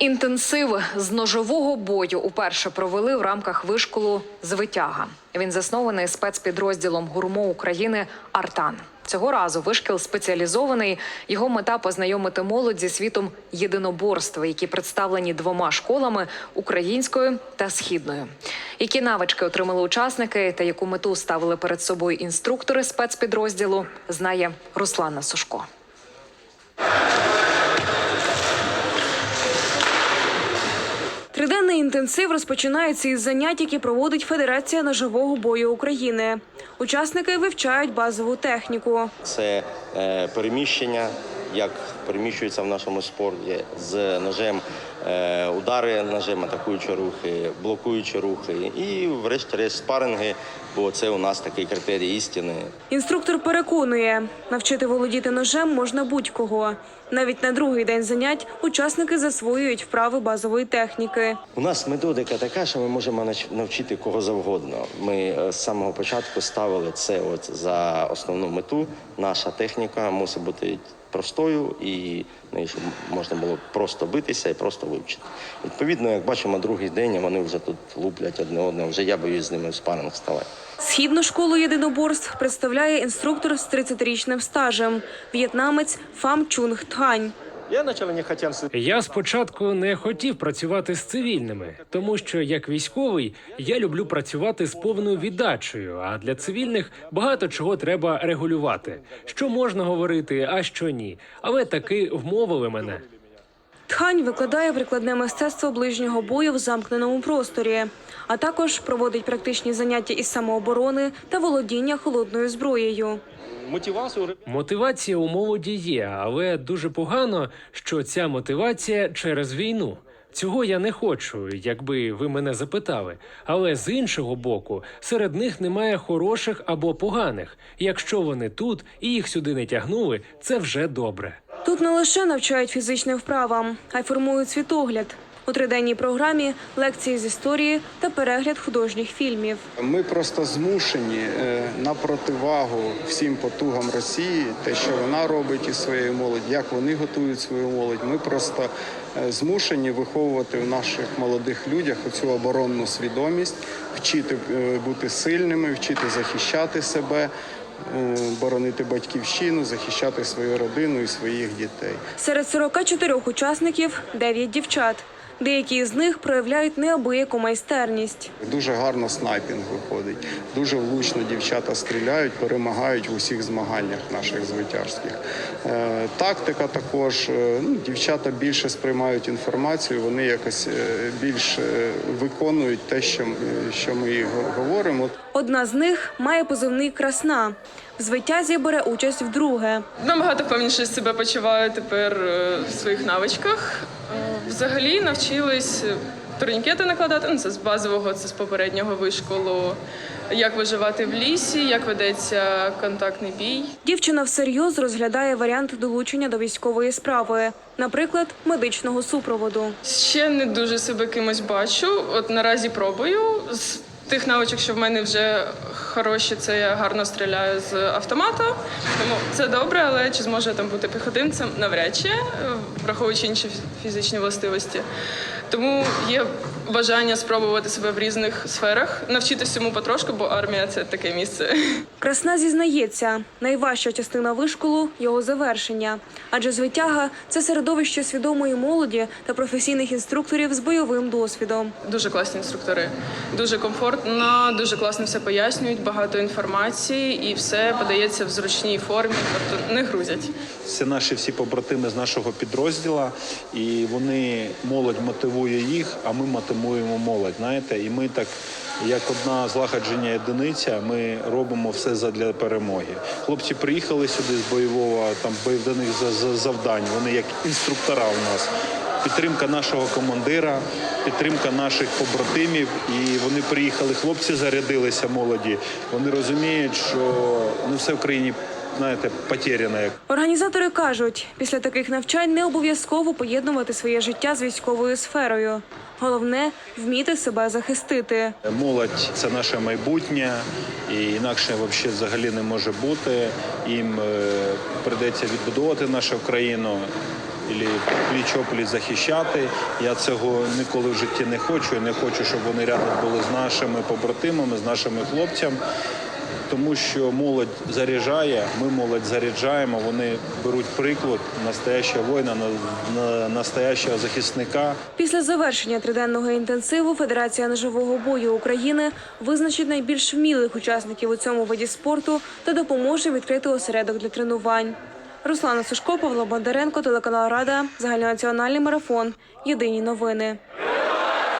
Інтенсив з ножового бою уперше провели в рамках вишколу Звитяга. Він заснований спецпідрозділом ГУРМО України Артан. Цього разу вишкіл спеціалізований. Його мета познайомити молодь зі світом єдиноборства, які представлені двома школами українською та східною. Які навички отримали учасники та яку мету ставили перед собою інструктори спецпідрозділу, знає Руслана Сушко. Триденний інтенсив розпочинається із занять, які проводить Федерація ножового бою України. Учасники вивчають базову техніку. Це е, переміщення, як переміщується в нашому спорті з ножем, е, удари ножем, атакуючі рухи, блокуючі рухи і, врешті-решт, спаринги, бо це у нас такий критерій істини. Інструктор переконує, навчити володіти ножем можна будь-кого. Навіть на другий день занять учасники засвоюють вправи базової техніки. У нас методика така, що ми можемо навчити кого завгодно. Ми е, з самого початку ставили це от за основну мету. Наша техніка мусить бути простою і ну, щоб можна було просто битися і просто вивчити. Відповідно, як бачимо, другий день вони вже тут луплять одне одне. Вже я боюсь з ними в спаринг ставати. Східну школу єдиноборств представляє інструктор з 30-річним стажем – в'єтнамець Фам Чунг Тхань. Я вначале не Я спочатку не хотів працювати з цивільними, тому що як військовий я люблю працювати з повною віддачею. А для цивільних багато чого треба регулювати. Що можна говорити, а що ні. Але таки вмовили мене. Тхань викладає прикладне мистецтво ближнього бою в замкненому просторі, а також проводить практичні заняття із самооборони та володіння холодною зброєю. Мотивація у молоді є, але дуже погано, що ця мотивація через війну. Цього я не хочу, якби ви мене запитали. Але з іншого боку, серед них немає хороших або поганих. Якщо вони тут і їх сюди не тягнули, це вже добре. Тут не лише навчають фізичним вправам, а й формують світогляд. У триденній програмі лекції з історії та перегляд художніх фільмів. Ми просто змушені е, на противагу всім потугам Росії, те, що вона робить із своєю молоддю, як вони готують свою молодь. Ми просто е, змушені виховувати в наших молодих людях оцю оборонну свідомість, вчити е, бути сильними, вчити захищати себе, боронити батьківщину, захищати свою родину і своїх дітей. Серед 44 учасників 9 дівчат. Деякі з них проявляють неабияку майстерність. Дуже гарно снайпінг виходить. Дуже влучно дівчата стріляють, перемагають в усіх змаганнях наших звитяжських. Е, тактика також. е, ну, дівчата більше сприймають інформацію, вони якось е, більш е, виконують те, що, що ми їх говоримо. Одна з них має позивний красна. В звитязі бере участь вдруге. Набагато впевненіше себе почуваю тепер в своїх навичках. Е, Взагалі навчились турнікети накладати. Ну, це з базового, це з попереднього вишколу. Як виживати в лісі, як ведеться контактний бій. Дівчина всерйоз розглядає варіант долучення до військової справи, наприклад, медичного супроводу. Ще не дуже себе кимось бачу. От наразі пробую. Тих навичок, що в мене вже хороші, це я гарно стріляю з автомата. Тому це добре, але чи зможу я там бути піхотинцем? Навряд чи, враховуючи інші фізичні властивості. Тому є бажання спробувати себе в різних сферах, навчитися цьому потрошку, бо армія це таке місце. Красна зізнається, найважча частина вишколу його завершення, адже звитяга це середовище свідомої молоді та професійних інструкторів з бойовим досвідом. Дуже класні інструктори, дуже комфортно, дуже класно все пояснюють, багато інформації і все подається в зручній формі, тобто не грузять. Це наші всі побратими з нашого підрозділу, і вони молодь мотивує їх, а ми мотивуємо молодь. Знаєте, і ми так. Як одна злагодження одиниця, ми робимо все задля перемоги. Хлопці приїхали сюди з бойового там за- завдань. Вони як інструктора у нас. Підтримка нашого командира, підтримка наших побратимів. І вони приїхали. Хлопці зарядилися молоді. Вони розуміють, що не все в країні знаєте, потеряно. як Організатори кажуть, після таких навчань не обов'язково поєднувати своє життя з військовою сферою. Головне вміти себе захистити. Молодь це наше майбутнє, і інакше взагалі не може бути. Їм е, прийдеться відбудовувати нашу країну. пліч-опліч захищати. Я цього ніколи в житті не хочу. Не хочу, щоб вони рядом були з нашими побратимами, з нашими хлопцями. Тому що молодь заряджає, ми молодь заряджаємо, вони беруть приклад настоящого воїна, на- на- настоящого захисника. Після завершення триденного інтенсиву Федерація ножового бою України визначить найбільш вмілих учасників у цьому виді спорту та допоможе відкрити осередок для тренувань. Руслана Сушко, Павло Бондаренко, телеканал Рада, загальнонаціональний марафон. Єдині новини.